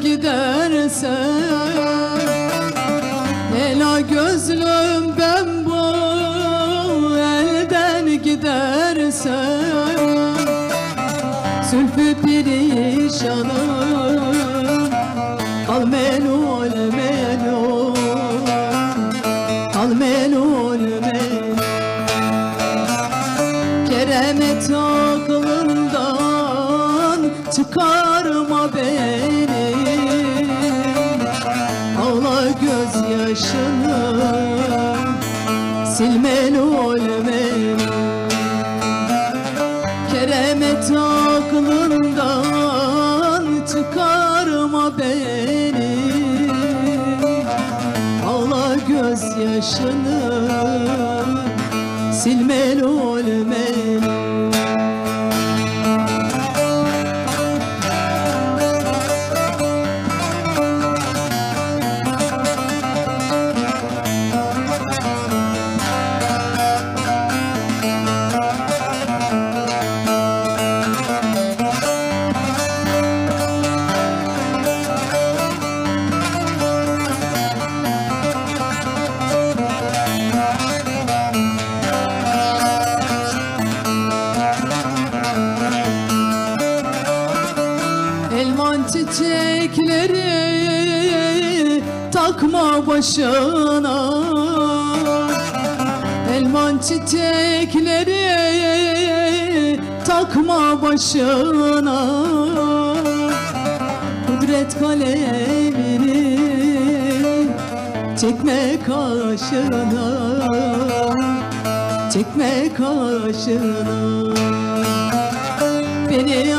gidersen Leyla gözlüm ben bu elden gidersen Zülfü perişanım Al melul melul Al melul melul Keremet aklından çıkarma beni. Gözyaşını sil melul melul Keremet aklından çıkarma beni. Ağla gözyaşını sil melul çiçekleri takma başına. Elman çiçekleri takma başına. Kudret kalemini çekme kaşına Çekme kaşına Beni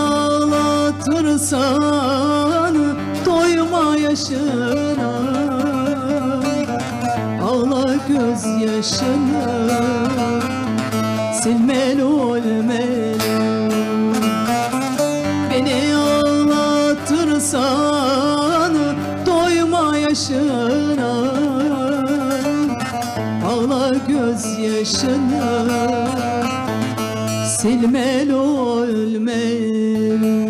ağlatırsan doyma yaşına. Ağla gözyaşını. Sil melul melul Beni ağlatırsan doyma yaşına. Ağla gözyaşını. Sil melul melul